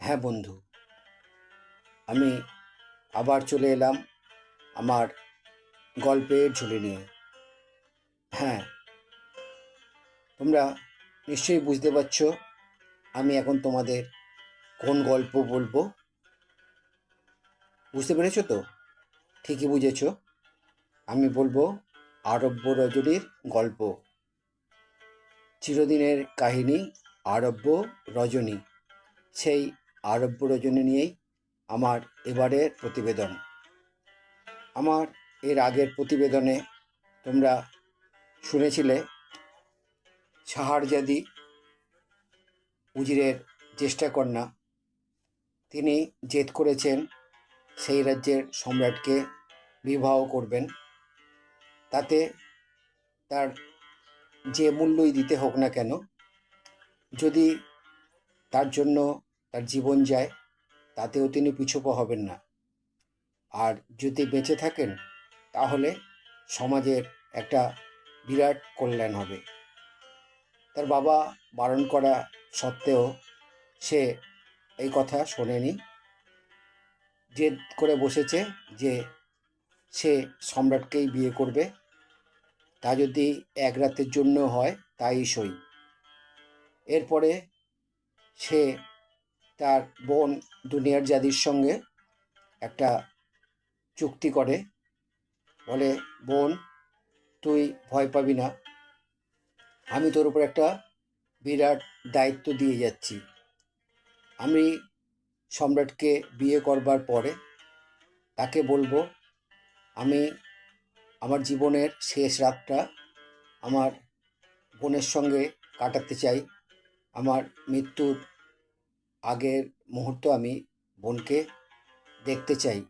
হ্যাঁ বন্ধু, আমি আবার চলে এলাম আমার গল্পের ঝুলি নিয়ে। হ্যাঁ তোমরা নিশ্চয়ই বুঝতে পারছ আমি এখন তোমাদের কোন গল্প বলব। বুঝতে পেরেছ তো? ঠিকই বুঝেছ। আমি বলব আরব্য রজনীর গল্প। চিরদিনের কাহিনী আরব্য রজনী, সেই আরব্য রজনী নিয়েই আমার এবারের প্রতিবেদন। আমার এর আগের প্রতিবেদনে তোমরা শুনেছিলে সাহারজাদি উজিরের চেষ্টা কন্যা তিনি জেদ করেছেন সেই রাজ্যের সম্রাটকে বিবাহ করবেন। তাতে তার যে মূল্যই দিতে হোক না কেন, যদি তার জন্য তার জীবন যায়, তাতেও তিনি পিছুপা হবেন না। আর যদি বেঁচে থাকেন, তাহলে সমাজের একটা বিরাট কল্যাণ হবে। তার বাবা বারণ করা সত্ত্বেও সে এই কথা শোনেনি। জেদ করে বসেছে যে সে সম্রাটকেই বিয়ে করবে। তা যদি এক রাতের জন্য হয়, তাই সই। এরপরে সে তার বোন দুনিয়ার জাদির সঙ্গে একটা চুক্তি করে। বলে, বোন, তুই ভয় পাবি না। আমি তোর উপর একটা বিরাট দায়িত্ব দিয়ে যাচ্ছি। আমি সম্রাটকে বিয়ে করবার পরে তাকে বলব, আমি আমার জীবনের শেষ রাতটা আমার বোনের সঙ্গে কাটাতে চাই। আমার মৃত্যুর আগের মুহূর্ত আমি বোনকে দেখতে চাই।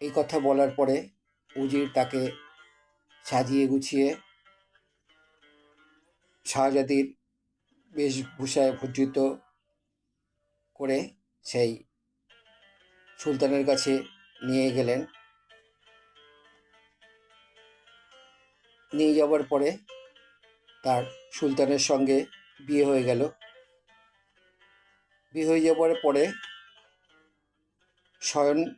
এই কথা বলার পরে উজির তাকে সাজিয়ে গুছিয়ে শাহজাদির বেশভূষায় ভজ্জিত করে সেই সুলতানের কাছে নিয়ে গেলেন। নিয়ে যাওয়ার পরে তার সুলতানের সঙ্গে বিয়ে হয়ে গেল। বিয়ে হয়ে যাওয়ার পরে শয়ন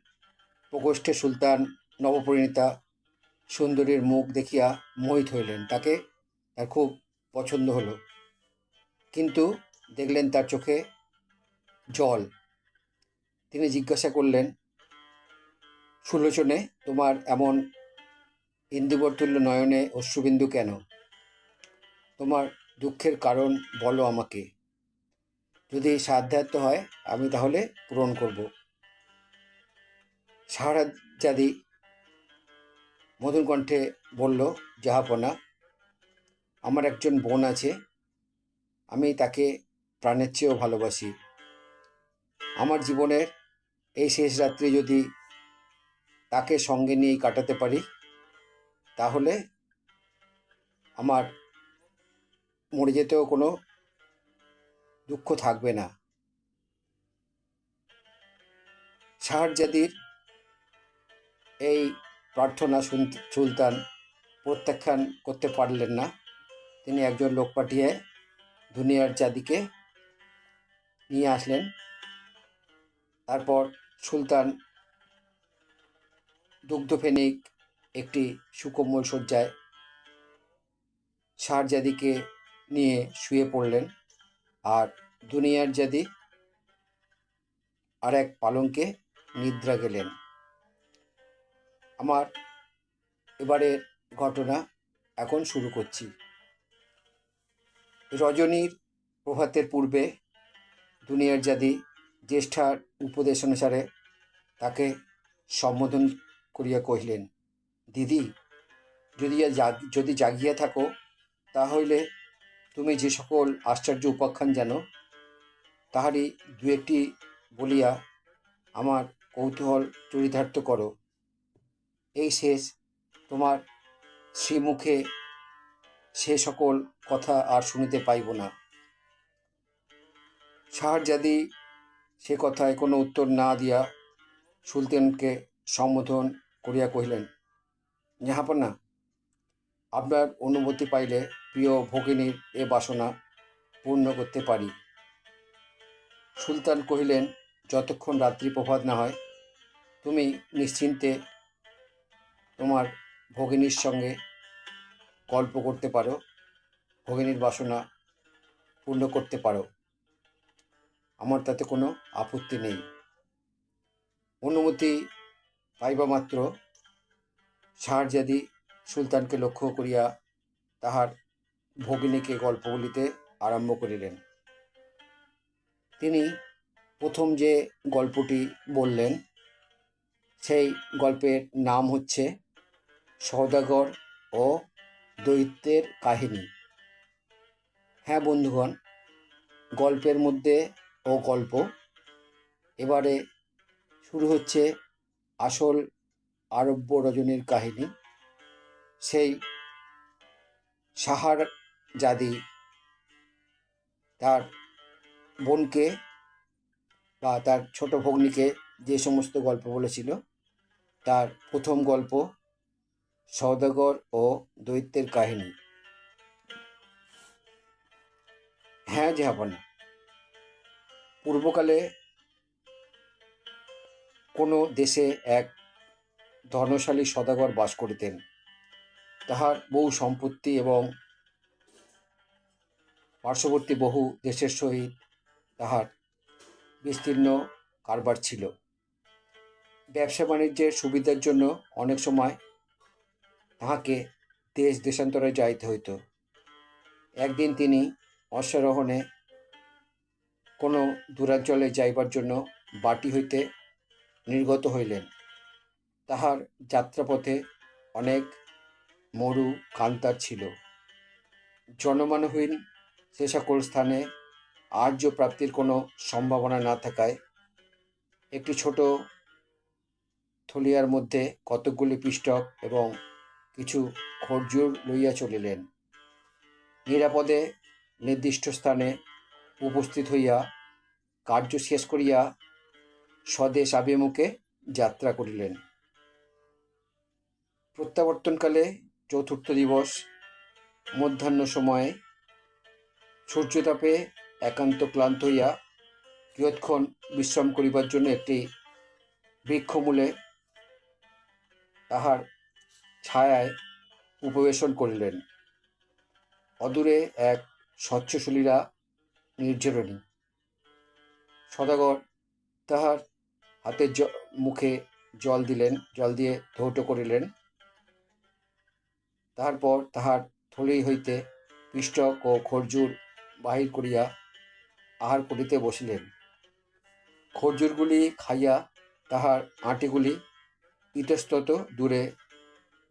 প্রকোষ্ঠে সুলতান, নবপরিণীতা সুন্দরীর মুখ দেখিয়া মোহিত হইলেন। তাকে তার খুব পছন্দ হলো। কিন্তু দেখলেন তার চোখে জল। তিনি জিজ্ঞাসা করলেন সুলোচনে তোমার এমন ইন্দুবর্তুল্য নয়নে অশ্রুবিন্দু কেন? তোমার দুঃখের কারণ বলো আমাকে। যদি সাধ্যাত্ম হয়, আমি তাহলে পূরণ করব। সাহারাজাদি মধুর কণ্ঠে বলল জাহাপনা আমার একজন বোন আছে, আমি তাকে প্রাণের চেয়েও ভালোবাসি। আমার জীবনের এই শেষ রাত্রি যদি তাকে সঙ্গে নিয়েই কাটাতে পারি, তাহলে আমার মরে যেতেও কোনো দুঃখ থাকবে না। শাহজাদির এই প্রার্থনা সুলতান প্রত্যাখ্যান করতে পারলেন না। তিনি একজন লোক পাঠিয়ে দুনিয়ার জাদিকে নিয়ে আসলেন। তারপর সুলতান দুগ্ধফেনিক একটি সুকোমল শয্যায় শাহজাদিকে নিয়ে শুয়ে পড়লেন। আর দুনিয়ার জাদি আর এক পালঙ্কে নিদ্রা গেলেন। আমার এবারের ঘটনা এখন শুরু করছি। রজনীর প্রভাতের পূর্বে দুনিয়ার জাদি জ্যেষ্ঠার উপদেশ অনুসারে তাকে সম্বোধন করিয়া কহিলেন, দিদি, যদি যদি জাগিয়া থাকো, তাহলে তুমি যে সকল আশ্চর্য উপাখ্যান জানো, তাহারই দু একটি বলিয়া আমার কৌতূহল চরিতার্থ করো। এই শেষ, তোমার শ্রীমুখে সে সকল কথা আর শুনিতে পাইব না। শাহজাদি সে কথায় কোনো উত্তর না দিয়া সুলতানকে সম্বোধন করিয়া কহিলেন জাহাপনা আপনার অনুমতি পাইলে প্রিয় ভগিনীর এ বাসনা পূর্ণ করতে পারি। সুলতান কহিলেন, যতক্ষণ রাত্রি প্রভাত না হয়, তুমি নিশ্চিন্তে তোমার ভগিনীর সঙ্গে গল্প করতে পারো, ভগিনীর বাসনা পূর্ণ করতে পারো। আমার তাতে কোনো আপত্তি নেই। অনুমতি পাইবা মাত্র। শাহজাদি সুলতানকে লক্ষ্য করিয়া তাহার ভগিনীকে গল্প বলিতে আরম্ভ করিলেন। তিনি প্রথম যে গল্পটি বললেন, সেই গল্পের নাম হচ্ছে সৌদাগর ও দৈত্যের কাহিনী। হ্যাঁ বন্ধুগণ, গল্পের মধ্যে ও গল্প। এবারে শুরু হচ্ছে আসল আরব্য রজনীর কাহিনী। সেই সাহার জাদি তার বোনকে বা তার ছোট ভগ্নীকে যে সমস্ত গল্প বলেছিল, তার প্রথম গল্প সৌদাগর ও দৈত্যের কাহিনী। হ্যাঁ জাহাপানা পূর্বকালে কোনো দেশে এক ধনশালী সদাগর বাস করিতেন। তাহার বহু সম্পত্তি এবং পার্শ্ববর্তী বহু দেশের সহিত তাহার বিস্তীর্ণ কারবার ছিল। ব্যবসা বাণিজ্যের সুবিধার জন্য অনেক সময় তাহাকে দেশ দেশান্তরে যাইতে হইত। একদিন তিনি অশ্বারোহণে কোনো দূরাঞ্চলে যাইবার জন্য বাটি হইতে নির্গত হইলেন। তাহার যাত্রাপথে অনেক মরু কান্তার ছিল। জনমানহীন সে সকল স্থানে আর্য প্রাপ্তির কোনো সম্ভাবনা না থাকায় একটি ছোট থলিয়ার মধ্যে কতকগুলি পিষ্টক এবং কিছু খরজুর লইয়া চলিলেন। নিরাপদে নির্দিষ্ট স্থানে উপস্থিত হইয়া কার্য শেষ করিয়া স্বদেশ আভিমুখে যাত্রা করিলেন। প্রত্যাবর্তনকালে চতুর্থ দিবস, মধ্যাহ্ন সময়ে সূর্যতাপে একান্ত ক্লান্ত হইয়া কিয়ৎক্ষণ বিশ্রাম করিবার জন্য একটি বৃক্ষমূলে তাহার ছায়ায় উপবেশন করিলেন। অদূরে এক স্বচ্ছশলীলা নির্ঝরণী। সদাগর তাহার হাতের জ, মুখে জল দিলেন, জল দিয়ে ধৌত করিলেন। তারপর তাহার থলি হইতে পিষ্টক ও খরজুর বাহির করিয়া আহার করিতে বসিলেন। খরজুরগুলি খাইয়া তাহার আঁটিগুলি ইতস্তত দূরে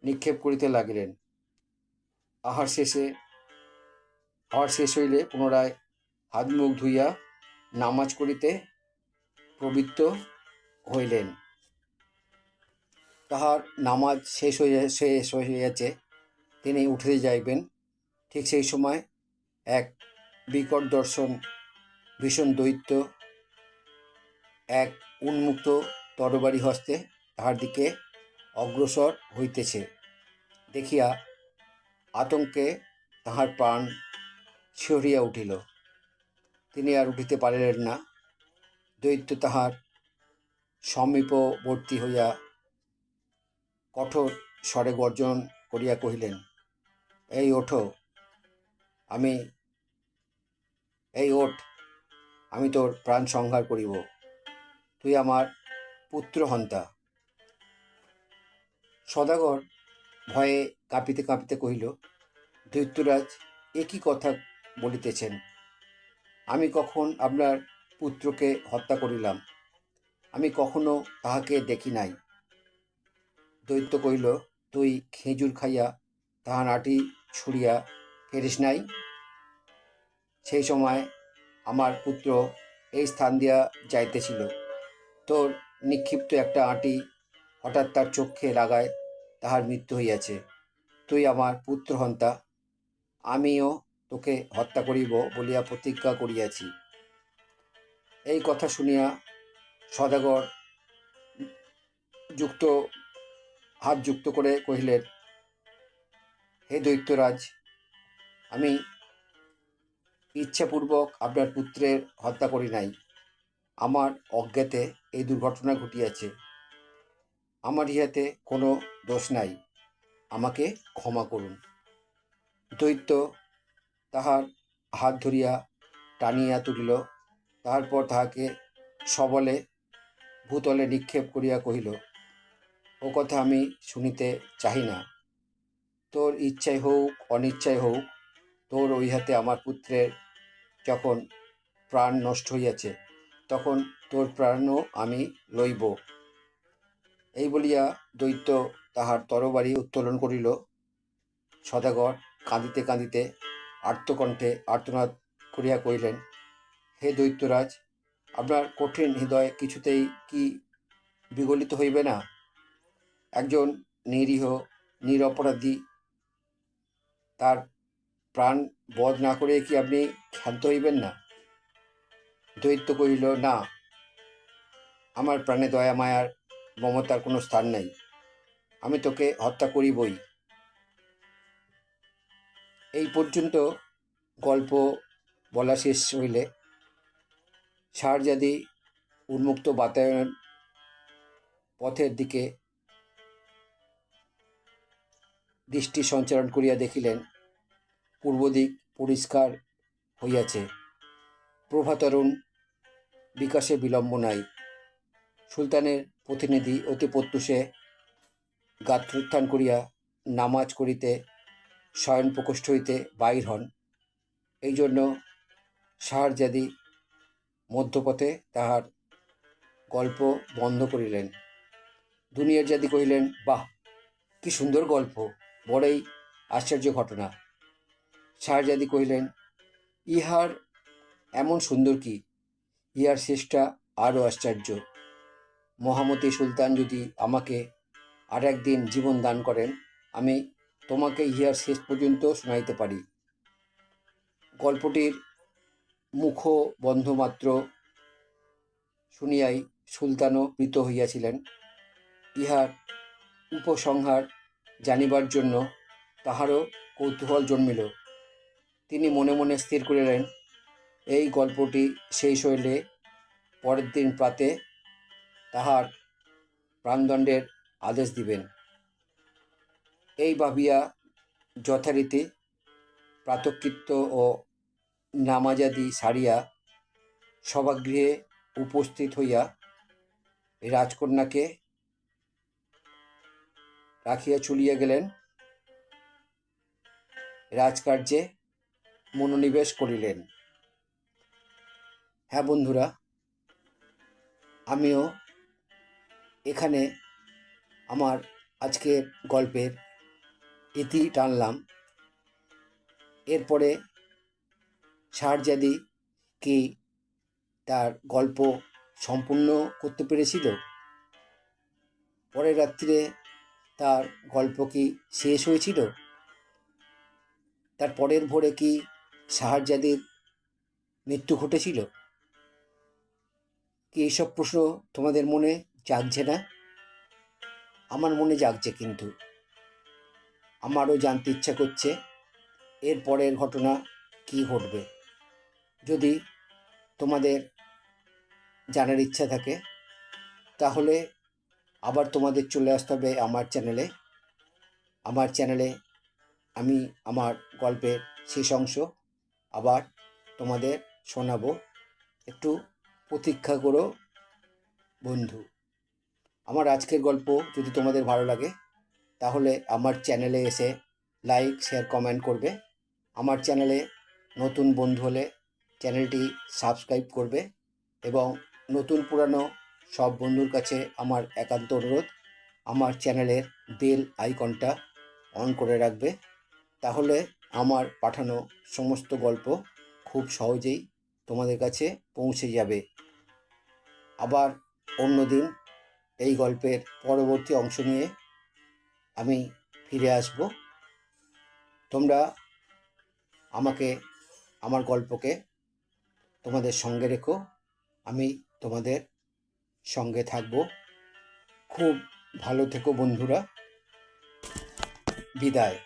নিক্ষেপ করিতে লাগিলেন। আহার শেষে, আহার শেষ হইলে পুনরায় হাত মুখ ধুইয়া নামাজ করিতে প্রবৃত্ত হইলেন। তাহার নামাজ শেষ হইয়া, শেষ হইয়াছে, তিনি উঠিতে যাইবেন। ঠিক সেই সময় এক বিকট দর্শন, ভীষণ দৈত্য, এক উন্মুক্ত তরবারি হস্তে তাহার দিকে অগ্রসর হইতেছে। দেখিয়া আতঙ্কে তাহার প্রাণ শিহরিয়া উঠিল। তিনি আর উঠিতে পারিলেন না। দৈত্য তাহার সমীপবর্তী হইয়া কঠোর স্বরে গর্জন করিয়া কহিলেন, এই ওঠো, আমি এই ওঠ, আমি তোর প্রাণ সংহার করিব। তুই আমার পুত্র হন্তা। সদাগর ভয়ে কাঁপিতে কাঁপিতে কহিল দৈত্যরাজ এ কি কথা বলিতেছেন? আমি কখন আপনার পুত্রকে হত্যা করিলাম? আমি কখনো তাহাকে দেখি নাই। দৈত্য কহিল, তুই খেজুর খাইয়া তাহার আটি ছুড়িয়া ফেরিস নাই? সেই সময় আমার পুত্র এই স্থান দিয়া যাইতেছিল। তোর নিক্ষিপ্ত একটা আটি হঠাৎ তার চক্ষে লাগায় তাহার মৃত্যু হইয়াছে। তুই আমার পুত্র হন্তা, আমিও তোকে হত্যা করিব বলিয়া প্রতিজ্ঞা করিয়াছি। এই কথা শুনিয়া সদাগর যুক্ত, হাত যুক্ত করে কহিলেন, হে দৈত্যরাজ, আমি ইচ্ছাপূর্বক আপনার পুত্রের হত্যা করি নাই। আমার অজ্ঞাতে এই দুর্ঘটনা ঘটিয়াছে। আমার ইহাতে কোনো দোষ নাই। আমাকে ক্ষমা করুন। দৈত্য তাহার হাত ধরিয়া টানিয়া তুলিল। তারপর তাহাকে সবলে, ভূতলে নিক্ষেপ করিয়া কহিল, ও কথা আমি শুনিতে চাহি না। তোর ইচ্ছাই হোক, অনিচ্ছাই হোক, তোর ওই হাতে আমার পুত্রের যখন প্রাণ নষ্ট হইয়াছে, তখন তোর প্রাণও আমি লইব। এই বলিয়া দৈত্য তাহার তরবারি উত্তোলন করিল। সদাগর কাঁদিতে কাঁদিতে আর্তকণ্ঠে আর্তনাদ করিয়া কহিলেন, হে দৈত্যরাজ, আপনার কঠিন হৃদয় কিছুতেই কি বিগলিত হইবে না? একজন নিরীহ, নিরপরাধী, তার প্রাণ বধ না করে কি আপনি ক্ষান্ত হইবেন না? দৈত্য কহিল, না, আমার প্রাণে দয়া, মায়ার, মমতার কোনো স্থান নেই। আমি তোকে হত্যা করিবই। এই পর্যন্ত গল্প বলা শেষ হইলে শাহজাদি উন্মুক্ত বাতায়ন পথের দিকে দৃষ্টি সঞ্চারণ করিয়া দেখিলেন পূর্ব দিক পরিষ্কার হইয়াছে। প্রভাতরুণ বিকাশে বিলম্ব নাই। সুলতানের প্রতিনিধি অতি প্রত্যুষে গাত্রোত্থান করিয়া নামাজ করিতে, শয়ন প্রকোষ্ঠ হইতে বাহির হন। এই জন্য শাহজাদি মধ্যপথে তাহার গল্প বন্ধ করিলেন। দুনিয়ার জাদি কহিলেন, বাহ, কি সুন্দর গল্প, বড়ই আশ্চর্য ঘটনা। শাহজাদি কহিলেন, ইহার এমন সুন্দর কি? ইহার শেষটা আরও আশ্চর্য। মহামতি সুলতান যদি আমাকে আর একদিন জীবন দান করেন, আমি তোমাকে ইহার শেষ পর্যন্ত শোনাইতে পারি। গল্পটির মুখ বন্ধ মাত্র শুনিয়াই সুলতানও মৃত হইয়াছিলেন। ইহার উপসংহার জানিবার জন্য তাহারও কৌতূহল জন্মিল। তিনি মনে মনে স্থির করিলেন, এই গল্পটি শেষ হইলে পরের দিন প্রাতে তাহার প্রাণদণ্ডের আদেশ দিবেন। এই ভাবিয়া যথারীতি প্রাতকৃত্য ও নামাজাদি সারিয়া সভাগৃহে উপস্থিত হইয়া রাজকন্যাকে রাখিয়া চলিয়া গেলেন। রাজকার্যে মনোনিবেশ করিলেন। হ্যাঁ বন্ধুরা, আমিও এখানে আমার আজকের গল্পের ইতি টানলাম। এরপরে শাহজাদি কি তার গল্প সম্পূর্ণ করতে পেরেছিল? পরের রাত্রিরে তার গল্প কি শেষ হয়েছিল? তার পরের ভোরে কি শাহজাদির মৃত্যু ঘটেছিল? কি এইসব প্রশ্ন তোমাদের মনে জাগছে না? আমার মনে জাগছে কিন্তু। আমারও জানতে ইচ্ছা করছে এর পরের ঘটনা কি ঘটবে। যদি তোমাদের জানার ইচ্ছা থাকে, তাহলে আবার তোমাদের চলে আসতে হবে আমার চ্যানেলে। আমার চ্যানেলে আমি আমার গল্পের শেষ অংশ আবার তোমাদের শোনাবো। একটু প্রতীক্ষা করো, বন্ধু। আমার আজকের গল্প যদি তোমাদের ভালো লাগে, তাহলে আমার চ্যানেলে এসে লাইক, শেয়ার, কমেন্ট করবে। আমার চ্যানেলে নতুন বন্ধু হলে চ্যানেলটি সাবস্ক্রাইব করবে এবং নতুন পুরানো সব বন্ধুর কাছে আমার একান্ত অনুরোধ, আমার চ্যানেলের বেল আইকনটা অন করে রাখবে। তাহলে আমার পাঠানো সমস্ত গল্প খুব সহজেই তোমাদের কাছে পৌঁছে যাবে। আবার অন্য দিন এই গল্পের পরবর্তী অংশ নিয়ে আমি ফিরে আসব। তোমরা আমাকে, আমার গল্পকে তোমাদের সঙ্গে রেখো, আমি তোমাদের সঙ্গে থাকব। খুব ভালো থেকো বন্ধুরা। বিদায়।